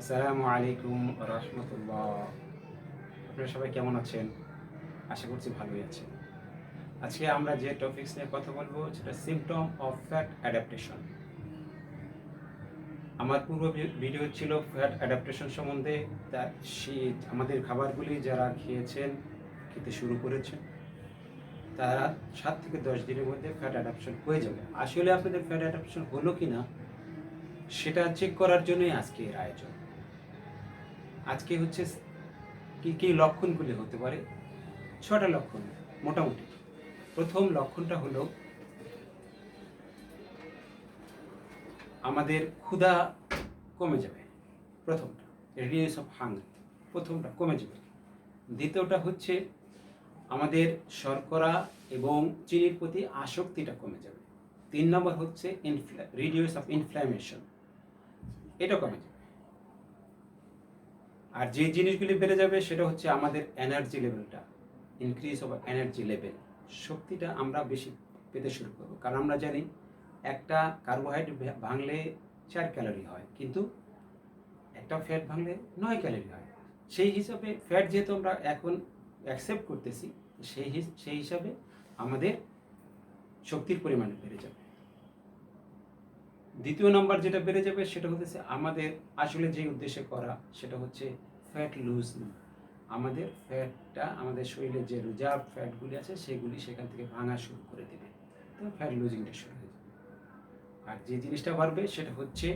আসসালামু আলাইকুম রহমতুল্লাহ। আপনারা সবাই কেমন আছেন? আশা করছি ভালোই আছেন। আজকে আমরা যে টপিকস নিয়ে কথা বলব, সেটা সিমটম অফ ফ্যাট অ্যাডাপ্টেশন আমার পূর্ব ভিডিও ছিল ফ্যাট অ্যাডাপ্টেশন সম্বন্ধে। তা সেই আমাদের খাবারগুলি যারা খেয়েছেন, খেতে শুরু করেছেন, তারা সাত থেকে দশ দিনের মধ্যে ফ্যাট অ্যাডাপশন হয়ে যাবে। আসলে আপনাদের ফ্যাট অ্যাডাপশন হলো কি না সেটা চেক করার জন্যই আজকে এর আয়োজন। আজকে হচ্ছে কি কি লক্ষণগুলি হতে পারে? ছটা লক্ষণ মোটামুটি। প্রথম লক্ষণটা হলো আমাদের ক্ষুধা কমে যাবে, প্রথমটা। রিডিউস অফ হাঙ্গ প্রথমটা কমে যাবে। দ্বিতীয়টা হচ্ছে আমাদের শর্করা এবং চিনির প্রতি আসক্তিটা কমে যাবে। তিন নম্বর হচ্ছে রিডিউস অফ ইনফ্ল্যামেশন এটা কমে যাবে। আর যে জিনিসগুলি বেড়ে যাবে সেটা হচ্ছে আমাদের এনার্জি লেভেলটা ইনক্রিজ অফ এনার্জি লেভেল শক্তিটা আমরা বেশি পেতে শুরু করব। কারণ আমরা জানি একটা কার্বোহাইড্রেট ভাঙলে চার ক্যালোরি হয়, কিন্তু একটা ফ্যাট ভাঙলে নয় ক্যালোরি হয়। সেই হিসাবে ফ্যাট যেহেতু আমরা এখন অ্যাকসেপ্ট করতেছি, সেই সেই হিসাবে আমাদের শক্তির পরিমাণ বেড়ে যাবে। দ্বিতীয় নাম্বার যেটা বেড়ে যাবে সেটা হচ্ছে আমাদের আসলে যে উদ্দেশ্যে করা, সেটা হচ্ছে ফ্যাট লুজ আমাদের ফ্যাটটা আমাদের শরীরে যে রিজার্ভ ফ্যাটগুলি আছে, সেগুলি সেখান থেকে ভাঙা শুরু করে দেবে। তো ফ্যাট লুজিংটা শুরু হয়ে যাবে। আর যে জিনিসটা বাড়বে সেটা হচ্ছে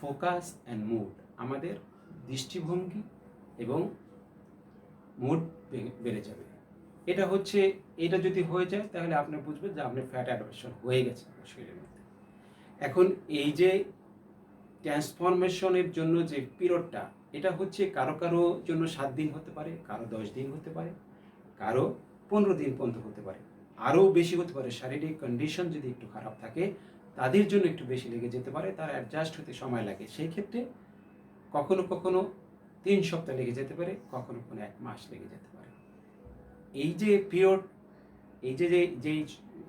ফোকাস অ্যান্ড মুড আমাদের দৃষ্টিভঙ্গি এবং মুড বেড়ে যাবে। এটা হচ্ছে, এটা যদি হয়ে যায়, তাহলে আপনি বুঝবেন যে আপনার ফ্যাট অ্যাডাপশন হয়ে গেছে শরীরের মধ্যে। এখন এই যে ট্রান্সফরমেশনের জন্য যে পিরিয়ডটা, এটা হচ্ছে কারও কারও জন্য সাত দিন হতে পারে, কারও দশ দিন হতে পারে, কারও পনেরো দিন পর্যন্ত হতে পারে। আরও বেশি হতে পারে, শারীরিক কন্ডিশন যদি একটু খারাপ থাকে, তাদের জন্য একটু বেশি লেগে যেতে পারে, তার অ্যাডজাস্ট হতে সময় লাগে। সেই ক্ষেত্রে কখনো কখনো তিন সপ্তাহ লেগে যেতে পারে, কখনো কখনো এক মাস লেগে যেতে পারে। এই যে পিরিয়ড, এই যে যেই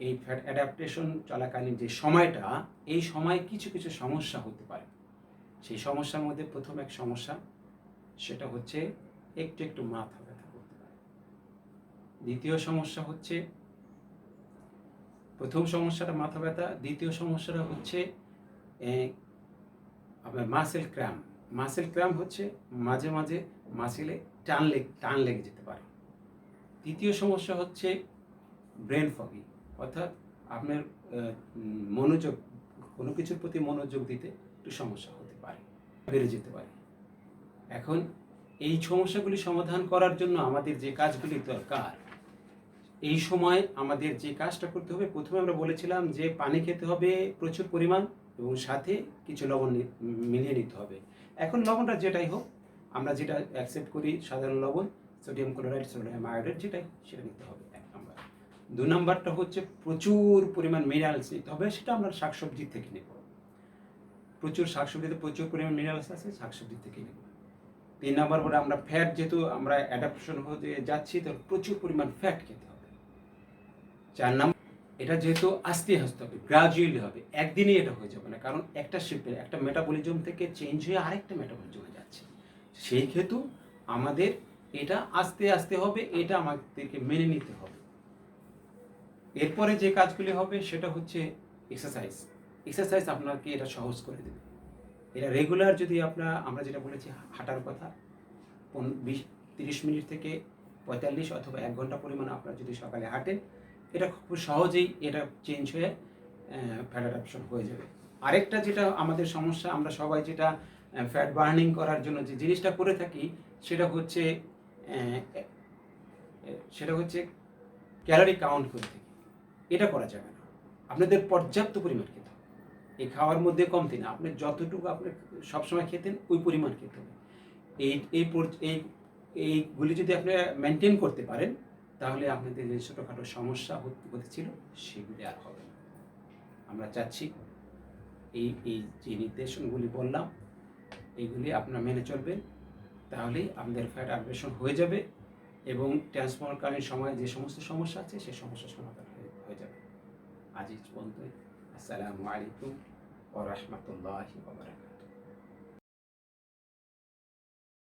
এই ফ্যাট অ্যাডাপ্টেশন চলাকালীন যে সময়টা, এই সময় কিছু কিছু সমস্যা হতে পারে। সেই সমস্যার মধ্যে প্রথম এক সমস্যা, সেটা হচ্ছে একটু একটু মাথা ব্যথা করতে পারে। দ্বিতীয় সমস্যা হচ্ছে, প্রথম সমস্যাটা মাথা ব্যথা, দ্বিতীয় সমস্যাটা হচ্ছে আপনার মাসেল ক্র্যাম মাসেল ক্র্যাম হচ্ছে মাঝে মাঝে মাসেলে টান লেগ টান লেগে যেতে পারে। তৃতীয় সমস্যা হচ্ছে ব্রেন ফগি অর্থাৎ আপনার মনোযোগ, কোনো কিছুর প্রতি মনোযোগ দিতে একটু সমস্যা হতে পারে, বেড়ে যেতে পারে। এখন এই সমস্যাগুলি সমাধান করার জন্য আমাদের যে কাজগুলি দরকার, এই সময় আমাদের যে কাজটা করতে হবে, প্রথমে আমরা বলেছিলাম যে পানি খেতে হবে প্রচুর পরিমাণ এবং সাথে কিছু লবণ মিলিয়ে নিতে হবে। এখন লবণটা যেটাই হোক, আমরা যেটা অ্যাকসেপ্ট করি সাধারণ লবণ সোডিয়াম ক্লোরাইড সোডিয়াম আয়োডাইড যেটাই সেটা নিতে হবে। দু নম্বরটা হচ্ছে প্রচুর পরিমাণ মিনারেলস নিতে হবে, সেটা আমরা শাকসবজি থেকে নেব। প্রচুর শাকসবজিতে প্রচুর পরিমাণ মিনারেলস আছে, শাকসবজি থেকে নেব। তিন নম্বর পরে আমরা ফ্যাট যেহেতু আমরা অ্যাডাপশন হতে যাচ্ছি, তো প্রচুর পরিমাণ ফ্যাট খেতে হবে। চার নম্বর এটা যেহেতু আস্তে আস্তে হবে গ্রাজুয়ালি হবে, একদিনে এটা হয়ে যাবে না, কারণ একটা শিফটে একটা মেটাবলিজম থেকে চেঞ্জ হয়ে আরেকটা মেটাবলিজমে যাচ্ছে। সেই হেতু আমাদের এটা আস্তে আস্তে হবে, এটা আমাদেরকে মেনে নিতে হবে। এরপরে যে কাজগুলি হবে সেটা হচ্ছে এক্সারসাইজ এক্সারসাইজ আপনাকে এটা সহজ করে দেবে। এটা রেগুলার যদি আপনার, আমরা যেটা বলেছি, হাঁটার কথা বিশ, তিরিশ মিনিট থেকে পঁয়তাল্লিশ অথবা এক ঘণ্টা পরিমাণ আপনারা যদি সকালে হাঁটেন, এটা খুব সহজেই এটা চেঞ্জ হয়ে ফ্যাট অ্যাডাপশন হয়ে যাবে। আরেকটা যেটা আমাদের সমস্যা, আমরা সবাই যেটা ফ্যাট বার্নিং করার জন্য যে জিনিসটা করে থাকি, সেটা হচ্ছে সেটা হচ্ছে ক্যালোরি কাউন্ট করে থাকি। এটা করা যাবে না। আপনাদের পর্যাপ্ত পরিমাণ খেতে হবে। এই খাওয়ার মধ্যে কমতি না আপনি যতটুকু আপনি সবসময় খেতেন, ওই পরিমাণ খেতে হবে। এই এই এই, এইগুলি যদি আপনি মেনটেন করতে পারেন, তাহলে আপনাদের যে ছোটোখাটো সমস্যা হতে, হতেছিল, সেগুলি আর হবে না। আমরা চাচ্ছি, এই এই যে নির্দেশনগুলি বললাম এইগুলি আপনারা মেনে চলবেন, তাহলেই আপনাদের ফ্যাট আপগ্রেশন হয়ে যাবে এবং ট্রান্সফারকালীন সময়ে যে সমস্ত সমস্যা আছে সেই সমস্যার সমাধান হয়ে যাবে। আজ পর্যন্ত আসসালামু আলাইকুম ও রহমতুল্লাহ